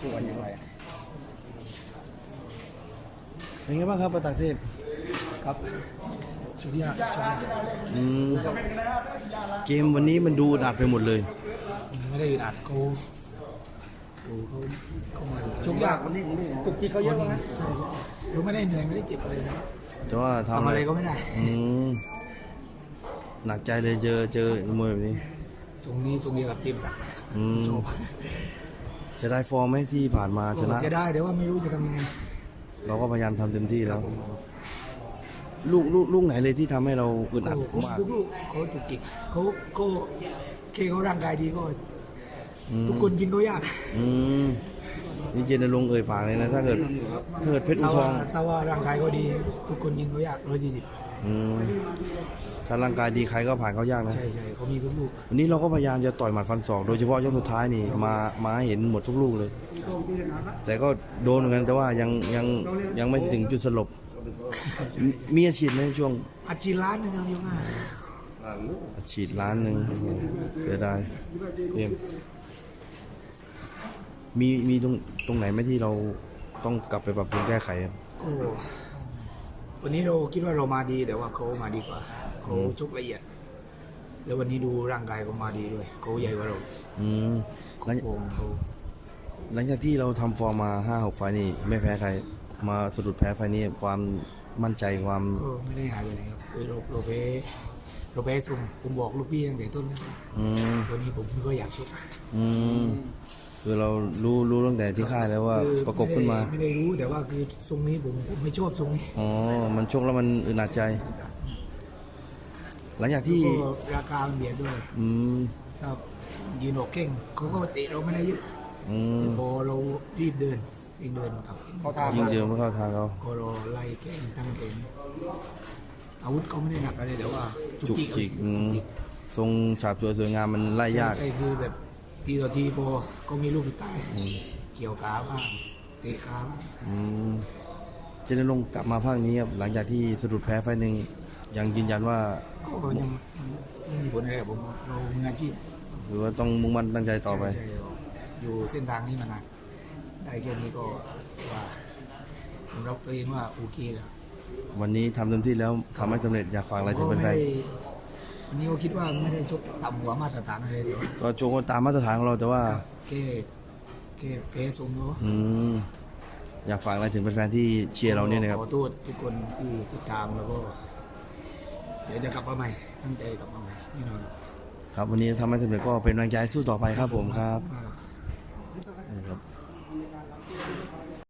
คู่กันอย่างไรเป็นไงบ้างครับประตักเทพครับชุดยากชุดยากอืมเกมวันนี้มันดูอึดอัดไปหมดเลย ไม่ได้อึดอัดเขาดูเขาเขามาชุดยากวันนี้จุกจิกเขาเยอะนะใช่ใช่รู้ไม่ได้เหนื่อยไม่ได้เจ็บอะไรนะแต่ว่าทำทำอะไรก็ไม่ได้อืมหนักใจเลยเจอเจอมวยแบบนี้ทรงนี้ทรงเดียวกับเจมส์สักดิ์อืมชอบ เสียดายฟอร์มไหมที่ผ่านมาชนะ เสียดายแต่ว่าไม่รู้จะทำยังไงเราก็พยายามทำเต็มที่แล้ว ลูกลูกลูกไหนเลยที่ทำให้เราอึดอัดเขามากทุกลูกเขาจุกจิกเขาก็เคเขาร่างกายดีก็ อืมทุกคนยิงเขายาก อืม นี่เจนลงค์เอ่ยปากเลยนะ ถ้าเกิดถ้าเกิดเพชรอุถ้าทอว่างถ้าว่าร่างกายเขาดี ทุกคนยิงเขายากร้อยยี่สิบอืมถ้าร่างกายดีใครก็ผ่านเขายากนะ ใช่ใช่เขามีทุกลูกวันนี้เราก็พยายามจะต่อยหมัดฟันศอกโดยเฉพาะยกสุดท้ายนี่มามาให้เห็นหมดทุกลูกเลย แต่ก็โดนเหมือนกันแต่ว่ายังยังยังไม่ถึงจุดสลบ มีมีอาชีพไหมช่วงอัดจีนล้านหนึงเอาอยู่ง่ายอาชีพล้านหนึ่งเสียดายเอ็ม มีมีตรงตรงไหนไหมที่เราต้องกลับไปปรับปรุงแก้ไขอะก็วันนี้เราคิดว่าเรามาดีแต่ว่าเขามาดีกว่าเขาชกละเอียด แล้ววันนี้ดูร่างกายเขามาดีด้วยเขาใหญ่กว่าเราอืมหลังโกงเขาหลังจากที่เราทำฟอร์มมาห้าหกไฟล์นี่ไม่แพ้ใคร มาสะดุดแพ้ไฟล์นี้ความมั่นใจความก็ไม่ได้หายไปไหนครับคือเราเราแพ้เราแพ้ซุ่มผมบอกลูกพี่ตั้งแต่ต้นแล้วอืมวันนี้ผมก็อยากชกอืม คือเรารู้รู้ตั้งแต่ที่ค่ายแล้วว่าคือประกบขึ้นมาไม่ได้ไม่ได้รู้แต่ว่าคือทรงนี้ผมผมไม่ชอบทรงนี้อ๋อ มันชกแล้วมันอึดอัดใจ หลังจากที่ก็ราคามันเบียดด้วยอืมครับยืนออกเก่งเขาก็เตะเราไม่ได้เยอะอืมพอเรารีบเดินเองเดินครับยิงเดียวไม่เข้าทางเขา ก็รอไล่แข่งตั้งเก่งอาวุธเขาไม่ได้หนักอะไรแต่ว่าจุกจุกจิกจิกอืมทรงฉาบสวยสวยงามมันไล่ยาก ใช่คือแบบ ทีต่อทีพอก็มีลูกสุดท้ายเกี่ยวขาบ้างเตะขาบ้างอืมเจนลงค์กลับมาภาคนี้ครับหลังจากที่สะดุดแพ้ไฟล์หนึ่งยังยืนยันว่าก็ยังไม่มีผลอะไรกับผมเรามืออาชีพหรือว่าต้องมุ่งมั่นตั้งใจต่อไป ใช่อยู่เส้นทางนี้มานานได้แค่นี้ก็ว่าผมรับตัวเองว่าโอเคแล้ววันนี้ทำเต็มที่แล้วทำให้สำเร็จอยากฝากอะไรถึงก็แฟไม่นได้ วันนี้ก็คิดว่าไม่ได้ชกต่ำกว่ามาตรฐานอะไรแต่ว่าๆก็โชว์ตามมาตรฐานของเราแต่ว่าแค่แค่เพสมเนาะอืมอยากฝากอะไรถึงแฟนๆที่เชียร์เราเนี่ยนะครับขอโทษทุกคนที่ติดตามแล้วก็ เดี๋ยวจะกลับมาใหม่ตั้งใจกลับมาใหม่แน่นอนครับวันนี้ทำให้สำเร็จก็เป็นแรงใจสู้ต่อไปครับผมครับครับ